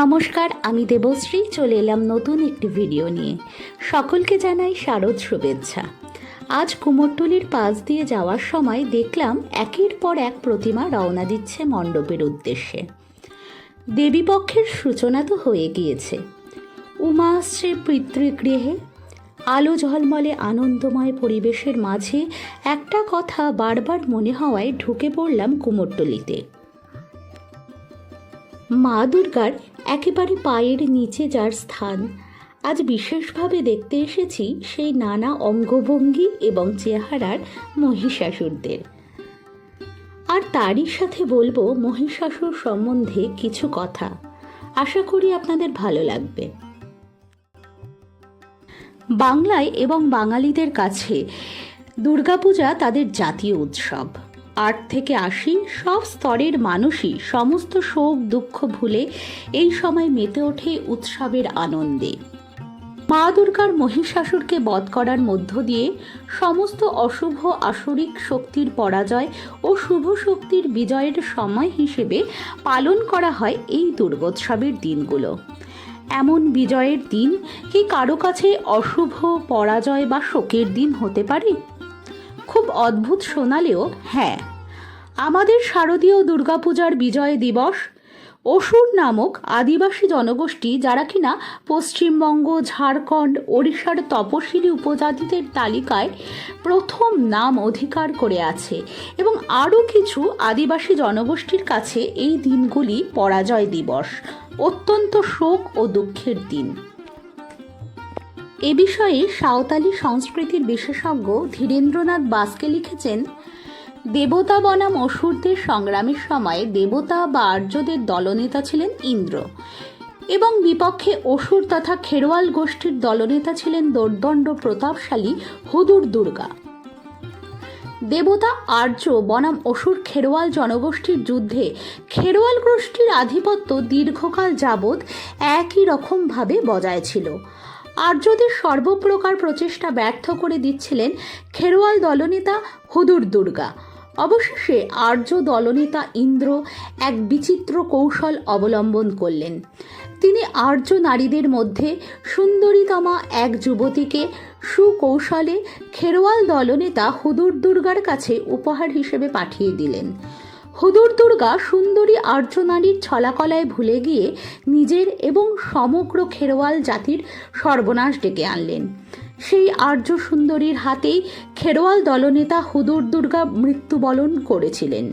নমস্কার আমি দেবশ্রী চলে এলাম নতুন একটি ভিডিও নিয়ে। সকলকে জানাই শারদ শুভেচ্ছা। আজ কুমোরটুলির পাশ দিয়ে যাওয়ার সময় দেখলাম একের পর এক প্রতিমা রওনা দিচ্ছে মণ্ডপের উদ্দেশ্যে। দেবীপক্ষের সূচনা তো হয়ে গিয়েছে। উমা আসছে পিতৃগৃহে আলো ঝলমলে আনন্দময় পরিবেশের মাঝে একটা কথা বারবার মনে হওয়ায় ঢুকে পড়লাম কুমোরটুলিতে। মা দুর্গার একেবারে পায়ের নিচে যার স্থান আজ বিশেষভাবে দেখতে এসেছি সেই নানা অঙ্গভঙ্গি এবং চেহারার মহিষাসুরদের। আর তারই সাথে বলব মহিষাসুর সম্বন্ধে কিছু কথা। আশা করি আপনাদের ভালো লাগবে। বাংলায় এবং বাঙালিদের কাছে দুর্গাপূজা তাদের জাতীয় উৎসব। আট থেকে আশি সব স্তরের মানুষই সমস্ত শোক দুঃখ ভুলে এই সময় মেতে ওঠে উৎসবের আনন্দে। মা দুর্গার মহিষাসুরকে বধ করার মধ্য দিয়ে সমস্ত অশুভ আসরিক শক্তির পরাজয় ও শুভ শক্তির বিজয়ের সময় হিসেবে পালন করা হয় এই দুর্গোৎসবের দিনগুলো। এমন বিজয়ের দিন কি কারও কাছে অশুভ, পরাজয় বা শোকের দিন হতে পারে? খুব অদ্ভুত শোনালেও হ্যাঁ। আমাদের শারদীয় দুর্গাপূজার বিজয় দিবস অসুর নামক আদিবাসী জনগোষ্ঠী যারা কিনা পশ্চিমবঙ্গ, ঝাড়খণ্ড, ওড়িশার তপশিলি উপজাতিদের তালিকায় প্রথম নাম অধিকার করে আছে এবং আরও কিছু আদিবাসী জনগোষ্ঠীর কাছে এই দিনগুলি পরাজয় দিবস। অত্যন্ত শোক ও দুঃখের দিন। এ বিষয়ে সাঁওতালি সংস্কৃতির বিশেষজ্ঞ ধীরেন্দ্রনাথ বাস্কে লিখেছেন দেবতা বনাম অসুরদের সংগ্রামের সময় দেবতা বা আর্যদের দলনেতা ছিলেন ইন্দ্র। এবং বিপক্ষে অসুর তথা খেরোয়াল গোষ্ঠীর দলনেতা ছিলেন দোর্দণ্ড প্রতাপশালী হুদুর দুর্গা। দেবতা, আর্য, বনাম, অসুর, খেরোয়াল জনগোষ্ঠীর যুদ্ধে খেরোয়াল গোষ্ঠীর আধিপত্য দীর্ঘকাল যাবৎ একই রকমভাবে বজায় ছিল। আর্যদের সর্বপ্রকার প্রচেষ্টা ব্যর্থ করে দিচ্ছিলেন খেরোয়াল দলনেতা হুদুর দুর্গা। অবশেষে আর্য দলনেতা ইন্দ্র এক বিচিত্র কৌশল অবলম্বন করলেন। তিনি আর্য নারীদের মধ্যে সুন্দরীতমা এক যুবতীকে সুকৌশলে খেরোয়াল দলনেতা হুদুর দুর্গার কাছে উপহার হিসেবে পাঠিয়ে দিলেন। হুদুর দুর্গা সুন্দরী আর্য নারীর ছলাকলায় ভুলে গিয়ে নিজের এবং সমগ্র খেরোয়াল জাতির সর্বনাশ ডেকে আনলেন। সেই আর্য সুন্দরীর হাতেই খেরোয়াল দলনেতা হুদুর দুর্গা মৃত্যুবরণ করেছিলেন।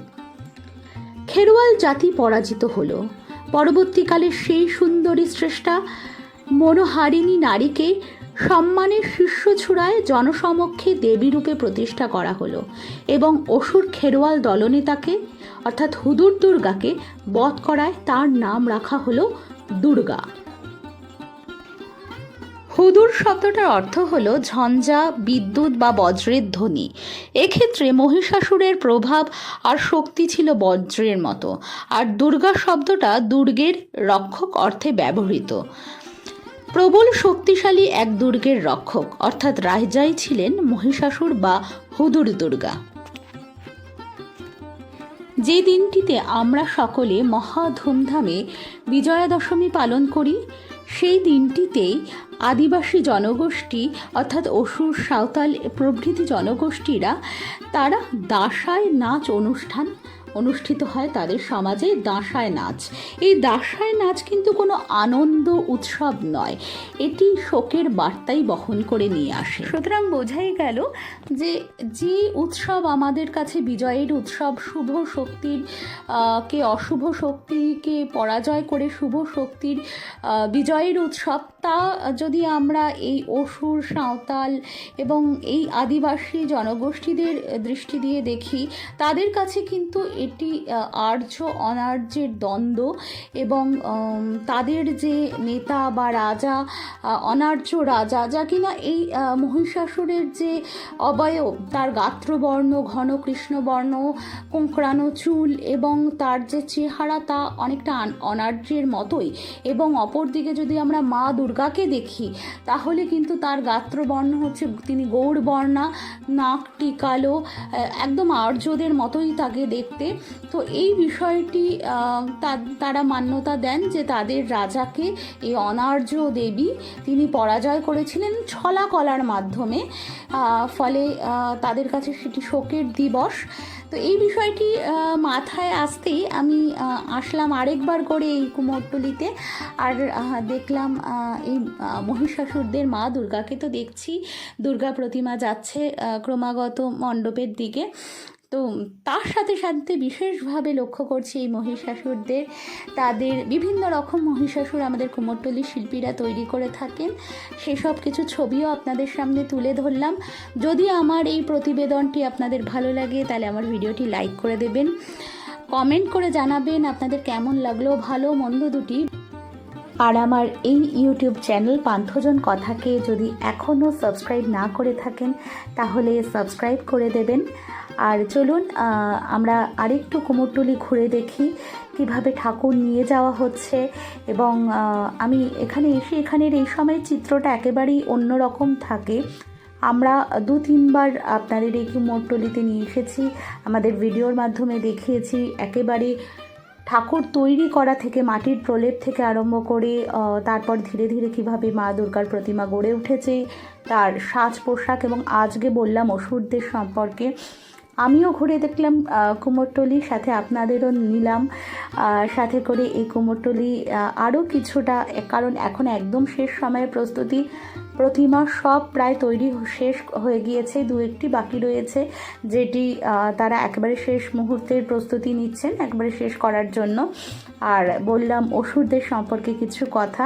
খেরোয়াল জাতি পরাজিত হলো। পরবর্তীকালে সেই সুন্দরী শ্রেষ্ঠা মনোহারিণী নারীকে সম্মানের শীর্ষ ছুড়ায় জনসমক্ষে দেবীরূপে প্রতিষ্ঠা করা হলো এবং অসুর খেরোয়াল দলনেতাকে, অর্থাৎ হুদুর দুর্গাকে বধ করায় তার নাম রাখা হলো দুর্গা। হুদুর শব্দটার অর্থ হলো ঝঞ্ঝা, বিদ্যুৎ বা বজ্রের ধ্বনি। এক্ষেত্রে মহিষাসুরের প্রভাব আর শক্তি ছিল বজ্রের মতো, আর দুর্গা শব্দটা দুর্গের রক্ষক অর্থে ব্যবহৃত। প্রবল শক্তিশালী এক দুর্গের রক্ষক, অর্থাৎ রাজাই ছিলেন মহিষাসুর বা হুদুর দুর্গা। যে দিনটিতে আমরা সকলে মহা ধুমধামে বিজয়া দশমী পালন করি, সেই দিনটিতেই আদিবাসী জনগোষ্ঠী অর্থাৎ অসুর সাঁওতাল প্রভৃতি জনগোষ্ঠীরা তারা দাসায় নাচ অনুষ্ঠান অনুষ্ঠিত হয় তাদের সমাজে দাসায় নাচ। এই দাসায় নাচ কিন্তু কোনো আনন্দ উৎসব নয়। এটি শোকের বার্তাই বহন করে নিয়ে আসে। সুতরাং বোঝাই গেল যে যে উৎসব আমাদের কাছে বিজয়ের উৎসব, শুভ শক্তির কে অশুভ শক্তিকে পরাজয় করে শুভ শক্তির বিজয়ের উৎসব, তা যদি আমরা এই অসুর, সাঁওতাল এবং এই আদিবাসী জনগোষ্ঠীদের দৃষ্টি দিয়ে দেখি, তাদের কাছে কিন্তু এটি আর্য অনার্যের দ্বন্দ্ব এবং তাদের যে নেতা বা রাজা অনার্য রাজা, যা কিনা এই মহিষাসুরের যে অবয়ব, তার গাত্রবর্ণ, ঘন কৃষ্ণবর্ণ, কোঁকড়ানো চুল এবং তার যে চেহারা তা অনেকটা অনার্যের মতোই এবং অপরদিকে যদি আমরা মা দুর্গাকে দেখি, তাহলে কিন্তু তার গাত্রবর্ণ হচ্ছে তিনি গৌড়বর্ণা নাকটি কালো একদম আর্যদের মতোই তাকে দেখতে তো এই বিষয়টি তারা মান্যতা দেন যে তাদের রাজাকে, এই অনার্য দেবী, তিনি পরাজয় করেছিলেন ছলা কলার মাধ্যমে ফলে তাদের কাছে সেটি শোকের দিবস। তো এই বিষয়টি মাথায় আসতেই আমি আসলাম আরেকবার করে এই কুমোরটুলিতে, আর দেখলাম এই মহিষাসুরদের মা দুর্গাকে তো দেখছি, দুর্গা প্রতিমা যাচ্ছে ক্রমাগত মণ্ডপের দিকে। তো তার সাথে সাথে বিশেষভাবে লক্ষ্য করছি এই মহিষাসুরদের। তাদের বিভিন্ন রকম মহিষাসুর আমাদের কুমোরটলি শিল্পীরা তৈরি করে থাকেন। সেসব কিছু ছবিও আপনাদের সামনে তুলে ধরলাম। যদি আমার এই প্রতিবেদনটি আপনাদের ভালো লাগে, তাহলে আমার ভিডিওটি লাইক করে দেবেন। কমেন্ট করে জানাবেন আপনাদের কেমন লাগল, ভালো, মন্দ দুটি। আর আমার এই ইউটিউব চ্যানেল পান্থজন কথাকে যদি এখনও সাবস্ক্রাইব না করে থাকেন, তাহলে সাবস্ক্রাইব করে দেবেন। আর চলুন আমরা আরেকটু কুমোরটুলি ঘুরে দেখি কীভাবে ঠাকুর নিয়ে যাওয়া হচ্ছে এবং আমি এখানে এসে এখানের এই সময়ের চিত্রটা একেবারেই অন্যরকম থাকে। আমরা দু তিনবার আপনাদের এই কুমোরটুলিতে নিয়ে এসেছি, আমাদের ভিডিওর মাধ্যমে দেখিয়েছি, একেবারে ঠাকুর তৈরি করা থেকে, মাটির প্রলেপ থেকে আরম্ভ করে তারপর ধীরে ধীরে কীভাবে মা দুর্গার প্রতিমা গড়ে উঠেছে, তার সাজ পোশাক এবং আজকে বললাম অসুরদের সম্পর্কে। আমিও ঘুরে দেখলাম কুমোরটলি সাথে আপনাদেরও নিলাম সাথে করে এই কুমোরটলি আরও কিছুটা, কারণ এখন একদম শেষ সময়ের প্রস্তুতি, প্রতিমা সব প্রায় তৈরি শেষ হয়ে গিয়েছে, দু একটি বাকি রয়েছে, যেটি তারা একবারে শেষ মুহূর্তের প্রস্তুতি নিচ্ছেন, একবারে শেষ করার জন্য। আর বললাম ওষুধদের সম্পর্কে কিছু কথা।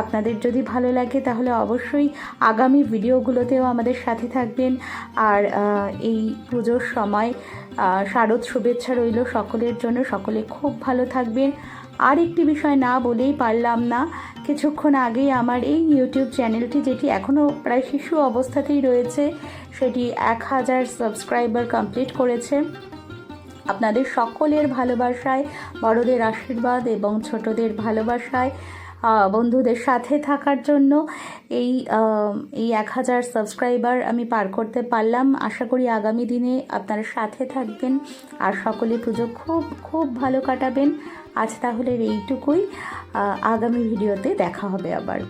আপনাদের যদি ভালো লাগে তাহলে অবশ্যই আগামী ভিডিওগুলোতেও আমাদের সাথে থাকবেন। আর এই পুজোর সময় শারদ শুভেচ্ছা রইল সকলের জন্য। সকলে খুব ভালো থাকবেন। আর একটি বিষয় না বলেই পারলাম না। কিছুক্ষণ আগেই আমার এই ইউটিউব চ্যানেলটি, যেটি এখনও প্রায় শিশু অবস্থাতেই রয়েছে, সেটি এক হাজার সাবস্ক্রাইবার কমপ্লিট করেছে। আপনাদের সকলের ভালোবাসায়, বড়দের আশীর্বাদ এবং ছোটদের ভালোবাসায় বন্ধুদের সাথে থাকার জন্য এই এই এক হাজার সাবস্ক্রাইবার আমি পার করতে পারলাম। আশা করি আগামী দিনে আপনারা সাথে থাকবেন আর সকলে পুজো খুব খুব ভালো কাটাবেন। আজ তাহলে এইটুকুই। আগামী ভিডিওতে দেখা হবে আবার।